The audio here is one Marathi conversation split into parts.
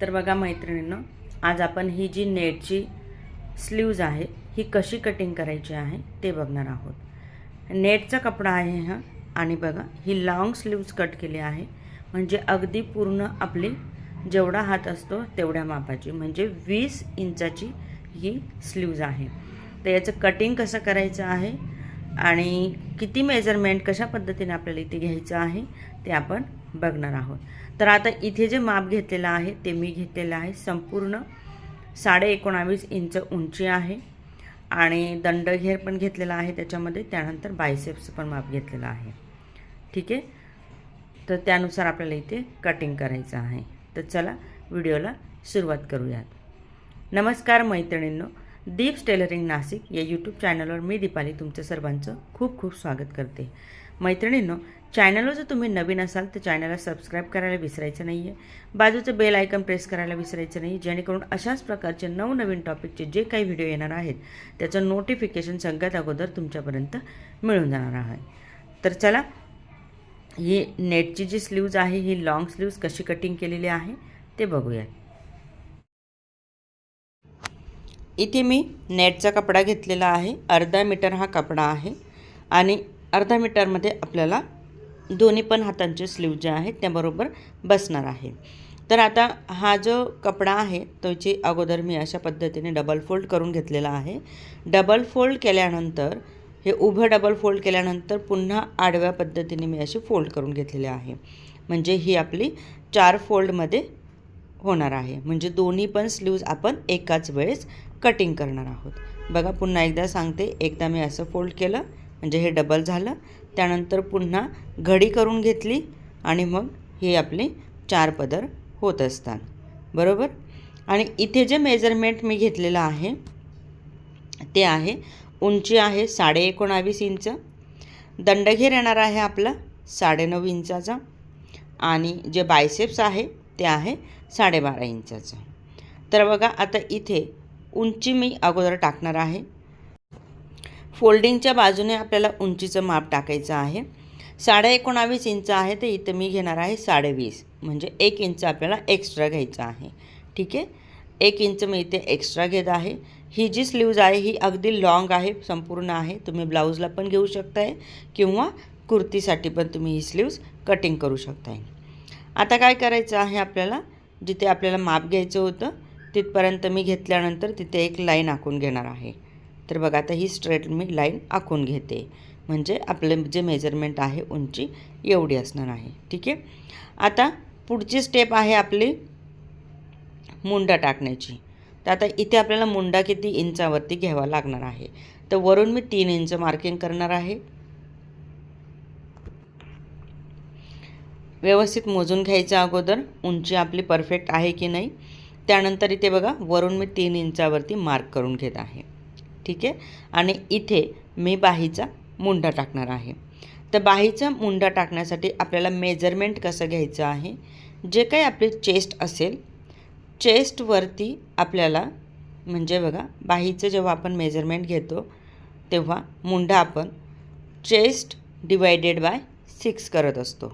तर बघा मैत्रिणीनं आज आपण ही जी नेटची स्लीव्ज आहे ही कशी कटिंग करायची आहे ते बघणार आहोत. नेटचा कपडा आहे हा आणि बघा ही लाँग स्लीव्ज कट केली आहे. म्हणजे अगदी पूर्ण आपली जेवढा हात असतो तेवढ्या मापाची म्हणजे वीस इंचाची ही स्लीव्ज आहे. तर याचं कटिंग कसं करायचं आहे आणि किती मेजरमेंट कशा पद्धतीने आपल्याला इथे घ्यायचं आहे ते आपण बघणार आहोत. तर आता इथे जे माप घेतलेलं आहे ते मी घेतलेलं आहे. संपूर्ण साडे एकोणावीस इंच उंची आहे. आणि दंडघेर पण घेतलेला आहे त्याच्यामध्ये. त्यानंतर बायसेप्स पण माप घेतलेलं आहे. ठीक आहे? तर त्यानुसार आपल्याला इथे कटिंग करायचं आहे. तर चला व्हिडिओला सुरुवात करूयात. नमस्कार मैत्रिणींनो. दीप्स टेलरिंग नाशिक या यूट्यूब चॅनलवर मी दीपाली तुमचं सर्वांचं खूप खूप स्वागत करते. मैत्रिणींनो चॅनलवर जर तुम्ही नवीन असाल तर चॅनलला सबस्क्राईब करायला विसरायचं नाही आहे बाजूचं बेल आयकन प्रेस करायला विसरायचं नाही जेणेकरून अशाच प्रकारचे नवनवीन टॉपिकचे जे काही व्हिडिओ येणार आहेत त्याचं नोटिफिकेशन सगळ्यात अगोदर तुमच्यापर्यंत मिळून जाणार आहे. तर चला ही नेटची जी स्लीव्ज आहे ही लाँग स्लीव्ज कशी कटिंग केलेली आहे ते बघूयात. इथे मी नेटचा कपडा घेतलेला आहे अर्धा मीटर हा कपडा आहे आणि अर्धा मीटरमध्ये आपल्याला दोन्ही पण हातांचे स्लीव जे आहेत त्याबरोबर बसणार आहे. तर आता हा जो कपडा आहे त्याची अगोदर मी अशा पद्धतीने डबल फोल्ड करून घेतलेला आहे. डबल फोल्ड केल्यानंतर हे उभं डबल फोल्ड केल्यानंतर पुन्हा आडव्या पद्धतीने मी अशी फोल्ड करून घेतलेली आहे. म्हणजे ही आपली चार फोल्डमध्ये होणार आहे. म्हणजे दोन्ही पण स्लीव्ज आपण एकाच वेळेस कटिंग करणार आहोत. बघा पुन्हा एकदा सांगते एकदा मी असं फोल्ड केलं म्हणजे हे डबल झालं. त्यानंतर पुन्हा घडी करून घेतली आणि मग हे आपले चार पदर होत असतात. बरोबर? आणि इथे जे मेजरमेंट मी घेतलेलं आहे ते आहे उंची आहे साडे एकोणावीस इंच. दंडघेर येणार आहे आपला साडेनऊ इंचाचा. आणि जे बायसेप्स आहे ते आहे साडेबारा इंचाचं. तर बघा आता इथे उंची मी अगोदर टाकणार आहे. फोल्डिंगच्या बाजूने आपल्याला उंचीचं माप टाकायचं आहे. साडे एकोणावीस इंच आहे तर इथं मी घेणार आहे साडेवीस म्हणजे एक इंच आपल्याला एक्स्ट्रा घ्यायचं आहे. ठीक आहे? एक इंच मी इथे एक्स्ट्रा घेत आहे. ही जी स्लीव्ज आहे ही अगदी लॉंग आहे संपूर्ण आहे. तुम्ही ब्लाऊजला पण घेऊ शकताय किंवा कुर्तीसाठी पण तुम्ही ही स्लीव्ज कटिंग करू शकताय. आता काय करायचं आहे आपल्याला? जिथे आपल्याला माप घ्यायचं होतं तिथपर्यंत मी घेतल्यानंतर तिथे एक लाईन आखून घेणार आहे. तर बघा आता ही स्ट्रेट मी लाईन आखून घेते. म्हणजे आपलं जे मेजरमेंट आहे उंची एवढी असणार आहे. ठीक आहे? आता पुढची स्टेप आहे आपली मुंडा टाकण्याची. तर आता इथे आपल्याला मुंडा किती इंचावरती घ्यावा लागणार आहे? तर वरून मी तीन इंच मार्किंग करणार आहे. व्यवस्थित मोजून घ्यायच्या अगोदर उंची आपली परफेक्ट आहे की नाही? त्यानंतर इथे बघा वरून मी तीन इंचावरती मार्क करून घेत आहे. ठीक आहे? आणि इथे मी बाहीचा मुंडा टाकणार आहे. तर बाहीचा मुंडा टाकण्यासाठी आपल्याला मेजरमेंट कसं घ्यायचं आहे? जे काही आपली चेस्ट असेल चेस्टवरती आपल्याला म्हणजे बघा बाहीचं जेव्हा आपण मेजरमेंट घेतो तेव्हा मुंडा आपण चेस्ट डिवायडेड बाय सिक्स करत असतो.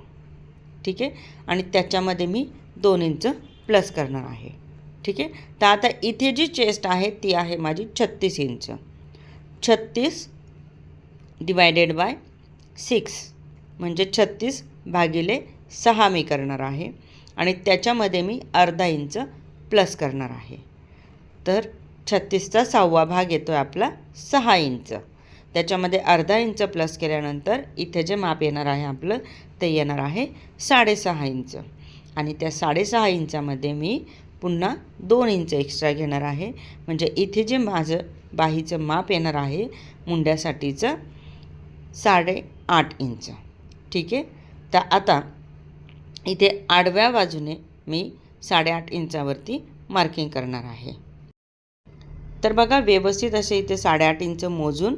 ठीक आहे? आणि त्याच्यामध्ये मी दोन इंच प्लस करणार आहे. ठीक आहे? तर आता इथे जी चेस्ट आहे ती आहे माझी छत्तीस इंच. छत्तीस डिवायडेड बाय सिक्स म्हणजे छत्तीस भागिले सहा मी करणार आहे. आणि त्याच्यामध्ये मी अर्धा इंच प्लस करणार आहे. तर छत्तीसचा सहावा भाग येतो आहे आपला सहा इंच. त्याच्यामध्ये अर्धा इंच प्लस केल्यानंतर इथे जे माप येणार आहे आपलं ते येणार आहे साडेसहा इंच. आणि त्या साडेसहा इंचामध्ये मी पुन्हा दोन इंच एक्स्ट्रा घेणार आहे. म्हणजे इथे जे माझं बाहीचं माप येणार आहे मुंड्यासाठीचं साडेआठ इंच. ठीक आहे? तर आता इथे आडव्या बाजूने मी साडेआठ इंचावरती मार्किंग करणार आहे. तर बघा व्यवस्थित असे इथे साडेआठ इंच मोजून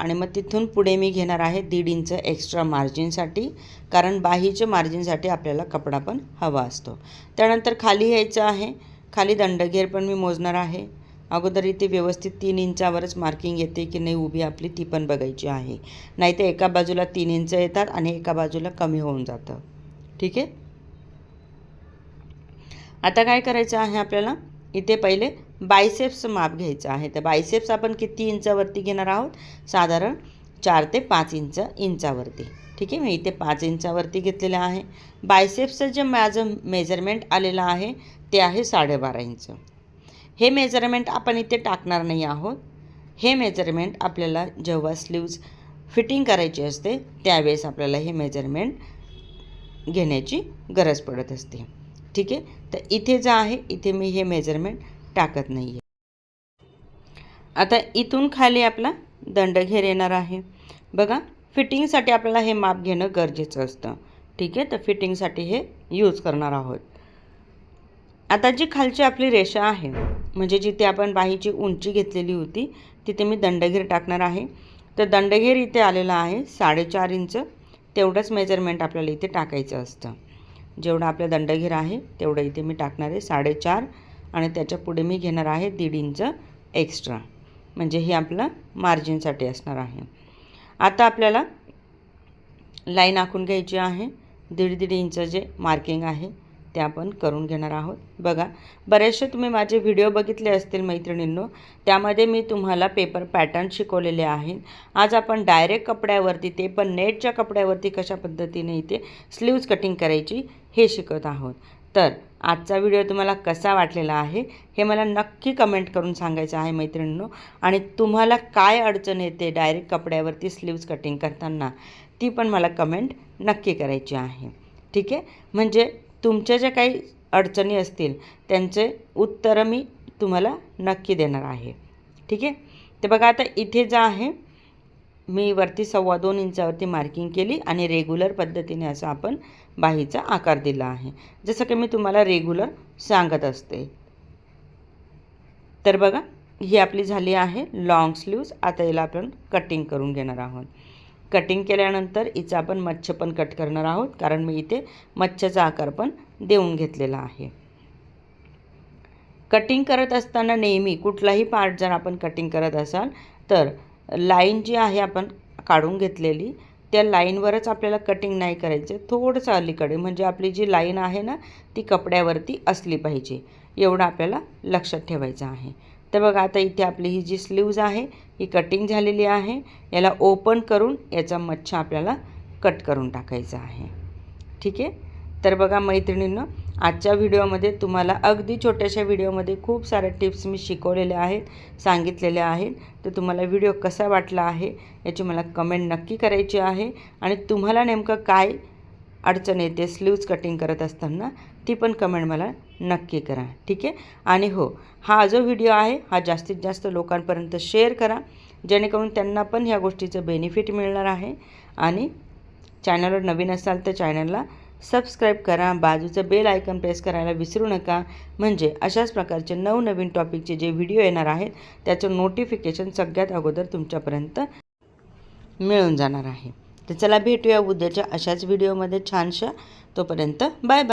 आणि मग तिथून पुढे मी घेणार आहे दीड इंच एक्स्ट्रा मार्जिनसाठी कारण बाहीच्या मार्जिनसाठी आपल्याला कपडा पण हवा असतो. त्यानंतर खाली यायचं आहे. खाली दंडघेर पण मी मोजणार आहे. अगोदर इथे व्यवस्थित तीन इंचावरच मार्किंग येते की नाही उभी आपली ती पण बघायची आहे. नाही तर एका बाजूला तीन इंच येतात आणि एका बाजूला कमी होऊन जातं. ठीक आहे? आता काय करायचं आहे आपल्याला? इथे पहिले बायसेप्सचं माप घ्यायचं आहे. तर बायसेप्स आपण किती इंचावरती घेणार आहोत? साधारण चार ते पाच इंच इंचावरती. ठीक आहे? मी इथे पाच इंचावरती घेतलेलं आहे. बायसेप्सचं जे माझं मेजरमेंट आलेलं आहे ते आहे साडेबारा इंच. हे मेजरमेंट आपण इथे टाकणार नाही आहोत. हे मेजरमेंट आपल्याला जेव्हा स्लीव्ज फिटिंग करायची असते त्यावेळेस आपल्याला हे मेजरमेंट घेण्याची गरज पडत असते. ठीक आहे? तर इथे जे आहे इथे मी हे मेजरमेंट टाकत नाही आहे आता इथून खाली आपला दंडघेर येणार आहे. बघा फिटिंगसाठी आपल्याला हे माप घेणं गरजेचं असतं. ठीक आहे? तर फिटिंगसाठी हे यूज करणार आहोत. आता जी खालची आपली रेषा आहे म्हणजे जिथे आपण बाहीची उंची घेतलेली होती तिथे मी दंडघेर टाकणार आहे. तर दंडघेर इथे आलेला आहे साडेचार इंच. तेवढंच मेजरमेंट आपल्याला इथे टाकायचं असतं. जेवढं आपलं दंडघेर आहे तेवढं इथे मी टाकणार आहे साडेचार. आणि त्याच्या पुढे मी घेणार आहे दीड इंच एक्स्ट्रा. म्हणजे हे आपलं मार्जिनसाठी असणार आहे. आता आपल्याला लाईन आखून घ्यायची आहे. दीड दीड इंच जे मार्किंग आहे ते आपण करून घेणार आहोत. बघा बरेचसे तुम्ही माझे व्हिडिओ बघितले असतील मैत्रिणींनो त्यामध्ये मी तुम्हाला पेपर पॅटर्न शिकवलेले आहेत. आज आपण डायरेक्ट कपड्यावरती ते पण नेटच्या कपड्यावरती कशा पद्धतीने इथे स्लीव्ज कटिंग करायची हे शिकत आहोत. तर आजचा व्हिडिओ तुम्हाला कसा वाटलेला आहे हे मला नक्की कमेंट करून सांगायचं आहे मैत्रिणींनो. आणि तुम्हाला काय अडचण येते डायरेक्ट कपड्यावरती स्लीव्ज कटिंग करताना ती पण मला कमेंट नक्की करायची आहे. ठीक आहे? म्हणजे तुमच्या ज्या काही अडचणी असतील त्यांचे उत्तरं मी तुम्हाला नक्की देणार आहे. ठीक आहे? तर बघा आता इथे जे आहे मी वरती सव्वा दोन इंचावरती मार्किंग केली आणि रेग्युलर पद्धतीने असं आपण बाहीचा आकार दिला आहे. जसं की मी तुम्हाला रेग्युलर सांगत असते. तर बघा ही आपली झाली आहे लाँग स्लीव्ज आता याला आपण कटिंग करून घेणार आहोत. कटिंग केल्यानंतर हिचं आपण मच्छ पण कट करणार आहोत कारण मी इथे मच्छचा आकार पण देऊन घेतलेला आहे. कटिंग करत असताना नेहमी कुठलाही पार्ट जर आपण कटिंग करत असाल तर लाईन जी आहे आपण काढून घेतलेली त्या लाईनवरच आपल्याला कटिंग नाही करायचं. थोडंसं अलीकडे म्हणजे आपली जी लाईन आहे ना ती कपड्यावरती असली पाहिजे. एवढं आपल्याला लक्षात ठेवायचं आहे. तर बघा आता इथे आपली ही जी स्लीव्ज आहे ही कटिंग झालेली आहे. याला ओपन करून याचा मच्छा आपल्याला कट करून टाकायचा आहे. ठीक आहे? तर बघा मैत्रिणींनो आजच्या व्हिडिओमध्ये तुम्हाला अगदी छोट्याशा व्हिडिओमध्ये खूप साऱ्या टिप्स मी शिकवलेल्या आहेत सांगितलेल्या आहेत. तर तुम्हाला व्हिडिओ कसा वाटला आहे याची मला कमेंट नक्की करायची आहे. आणि तुम्हाला नेमकं काय अडचण येते स्लीव्ज कटिंग करत असताना ती पण कमेंट मला नक्की करा. ठीक आहे? आणि हो हा जो व्हिडिओ आहे हा जास्तीत जास्त लोकांपर्यंत शेअर करा. जेणेकरून त्यांना पण ह्या गोष्टीचं बेनिफिट मिळणार आहे. आणि चॅनलवर नवीन असाल तर चॅनलला सबस्क्राईब करा बाजूचं बेल आयकन प्रेस करायला विसरू नका. म्हणजे अशाच प्रकारचे नवनवीन टॉपिकचे जे व्हिडिओ येणार आहेत त्याचं नोटिफिकेशन सगळ्यात अगोदर तुमच्यापर्यंत मिळून जाणार आहे. तर चला भेटूया उद्याच्या अशाच व्हिडिओमध्ये छानशा तोपर्यंत बाय बाय